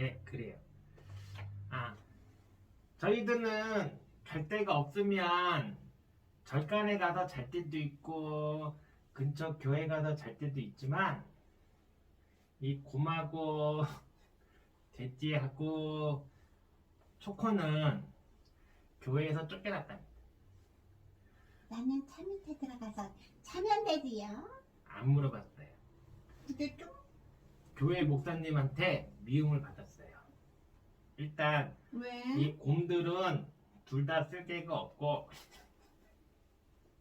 예, 그래요. 아, 저희들은 갈 데가 없으면 절간에 가서 잘 때도 있고 근처 교회 가서 잘 때도 있지만 이 곰하고 돼지하고 초코는 교회에서 쫓겨났답니다. 나는 차 밑에 들어가서 자면 되지요. 안 물어봤어요. 근데 좀 교회 목사님한테 미움을 받았어요. 일단 왜? 이 곰들은 둘 다 쓸데가 없고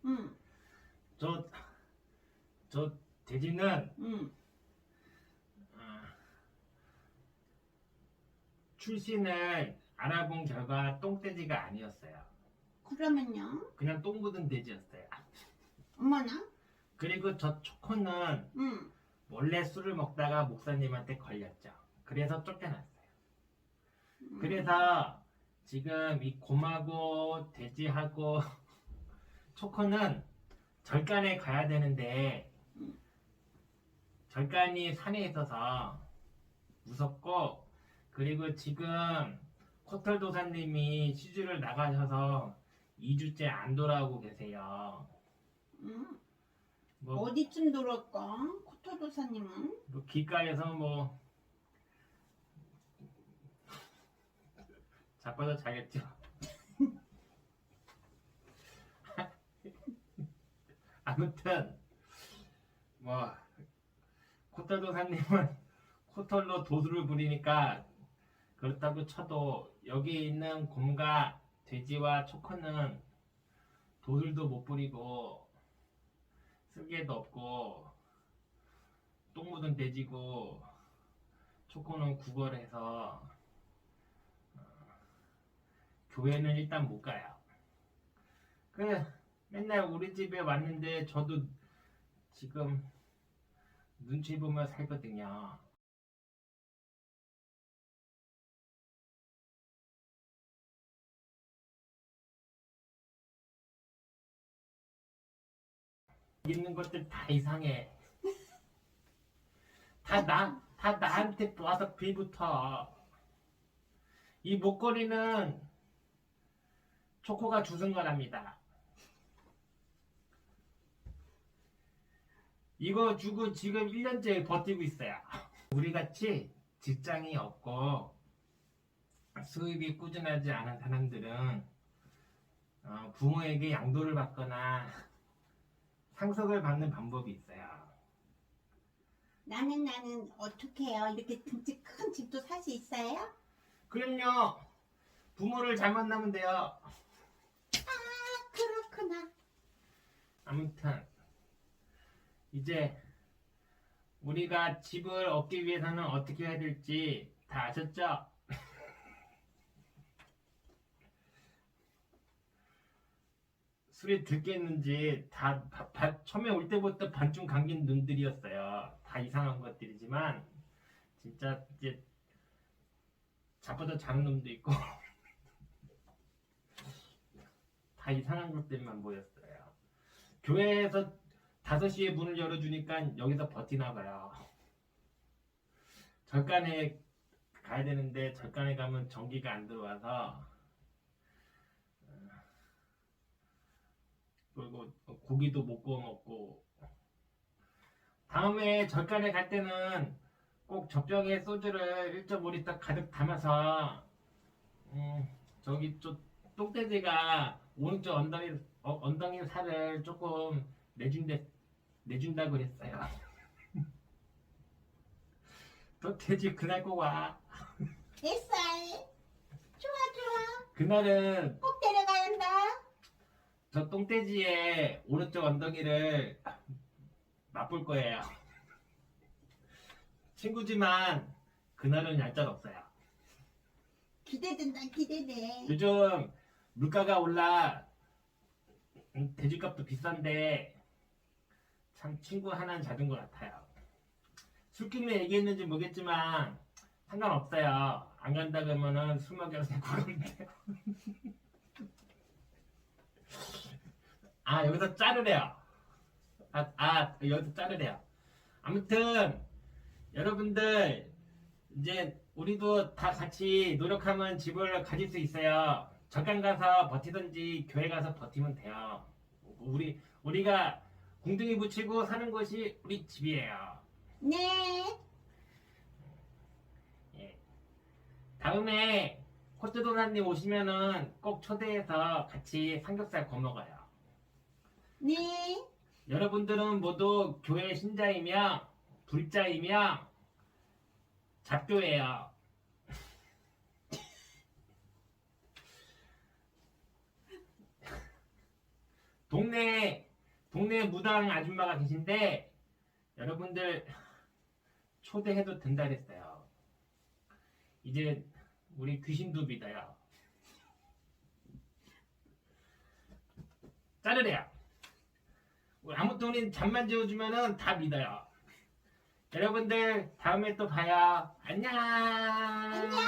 응, 저, 저 돼지는 응. 어, 출신을 알아본 결과 똥돼지가 아니었어요. 그러면요? 그냥 똥 묻은 돼지였어요. 어머나? 그리고 저 초코는 응. 몰래 술을 먹다가 목사님한테 걸렸죠. 그래서 쫓겨났어요. 음. 그래서 지금 이 곰하고 돼지하고 초코는 절간에 가야 되는데 절간이 산에 있어서 무섭고 그리고 지금 코털 도사님이 시주를 나가셔서 2주째 안 돌아오고 계세요. 응. 뭐, 어디쯤 돌았까? 코토도사님은? 뭐 길가에서 뭐 자빠져 자겠죠. 아무튼 뭐 코털 도사님은 코털로 도수를 부리니까 그렇다고 쳐도 여기 있는 곰과 돼지와 초코는 도술도 못 부리고 쓸개도 없고 똥 묻은 돼지고 초코는 구걸해서 어, 교회는 일단 못 가요. 그 맨날 우리 집에 왔는데 저도 지금 눈치 보며 살거든요. 있는 것들 다 이상해. 다 나, 다 나한테 와서 빌붙어. 이 목걸이는 초코가 주순 거랍니다. 이거 주고 지금 1년째 버티고 있어요. 우리 같이 직장이 없고 수입이 꾸준하지 않은 사람들은 어, 부모에게 양도를 받거나 상속을 받는 방법이 있어요. 나는 나는 어떻게 해요? 이렇게 등치 큰 집도 살 수 있어요? 그럼요. 부모를 잘 만나면 돼요. 아 그렇구나. 아무튼 이제 우리가 집을 얻기 위해서는 어떻게 해야 될지 다 아셨죠? 술이 들겠는지 다 바- 바- 처음에 올 때부터 반쯤 감긴 눈들이었어요. 다 이상한 것들이지만 진짜 이제 자빠져 자는 놈도 있고 다 이상한 것들만 보였어요. 교회에서 5시에 문을 열어주니까 여기서 버티나 봐요. 절간에 가야 되는데 절간에 가면 전기가 안 들어와서 어, 그리고 고기도 못 구워 먹고 다음에 절간에 갈 때는 꼭 젖병에 소주를 1.5리터 가득 담아서 음, 저기 좀 똥돼지가 오른쪽 엉덩이 어, 엉덩이 살을 조금 내준대 내준다고 그랬어요. 또 돼지 그날 꼭 와. 뱃살. 좋아 좋아. 그날은 꼭 데려가야 한다. 저 똥돼지의 오른쪽 엉덩이를 맛볼 거예요. 친구지만 그날은 얄짤 없어요. 기대된다 기대돼. 요즘 물가가 올라 음, 돼지값도 비싼데 참 친구 하나는 작은 것 같아요. 술김에 얘기했는지 모르겠지만 상관없어요. 안 간다 그러면은 술 먹여서 돼요. 아 여기서 자르래요. 아, 아 여기서 자르래요. 아무튼 여러분들 이제 우리도 다 같이 노력하면 집을 가질 수 있어요. 절간 가서 버티든지 교회 가서 버티면 돼요. 우리 우리가 궁둥이 붙이고 사는 것이 우리 집이에요. 네. 예. 다음에 코트도나님 오시면은 꼭 초대해서 같이 삼겹살 구워 먹어요. 네. 여러분들은 모두 교회 신자이며 불자이며 잡교예요. 동네 동네 무당 아줌마가 계신데 여러분들 초대해도 된다 그랬어요. 이제 우리 귀신도 믿어요. 자르래요. 아무튼 우리 잠만 재워주면은 다 믿어요. 여러분들 다음에 또 봐요. 안녕. 안녕.